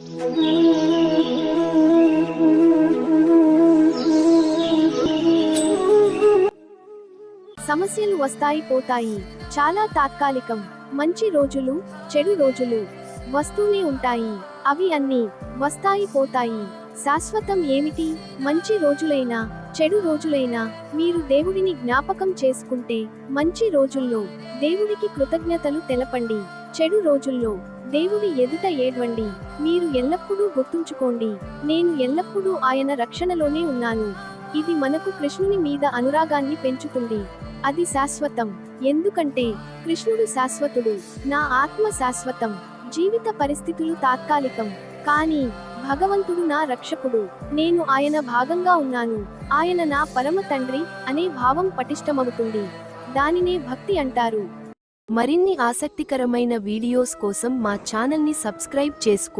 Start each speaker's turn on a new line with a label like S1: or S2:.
S1: సమస్యలు వస్తాయి పోతాయి. చాలా తాత్కాలికం. మంచి రోజులు చెడు రోజులు వస్తూనే ఉంటాయి. అవి అన్నీ వస్తాయి పోతాయి. శాశ్వతం ఏమిటి? మంచి రోజులైనా చెడు రోజులైనా మీరు దేవుడిని జ్ఞాపకం చేసుకుంటే మంచి రోజుల్లో దేవుడికి కృతజ్ఞతలు తెలపండి. చెడు రోజుల్లో దేవుడి ఎదుట ఏడ్వండి. మీరు ఎల్లప్పుడూ గుర్తుంచుకోండి. నేను ఎల్లప్పుడూ ఆయన రక్షణలోనే ఉన్నాను. ఇది మనకు కృష్ణుని మీద అనురాగాన్ని పెంచుతుంది. అది శాశ్వతం. ఎందుకంటే కృష్ణుడు శాశ్వతుడు నా ఆత్మ శాశ్వతం. జీవిత పరిస్థితులు తాత్కాలికం. కానీ భగవంతుడు నా రక్షకుడు. నేను ఆయన భాగంగా ఉన్నాను. ఆయన నా పరమ తండ్రి అనే భావం పటిష్టమవుతుంది. దానినే భక్తి అంటారు.
S2: మరిన్ని ఆసక్తికరమైన వీడియోస్ కోసం మా ఛానల్ని సబ్స్క్రైబ్ చేసుకోండి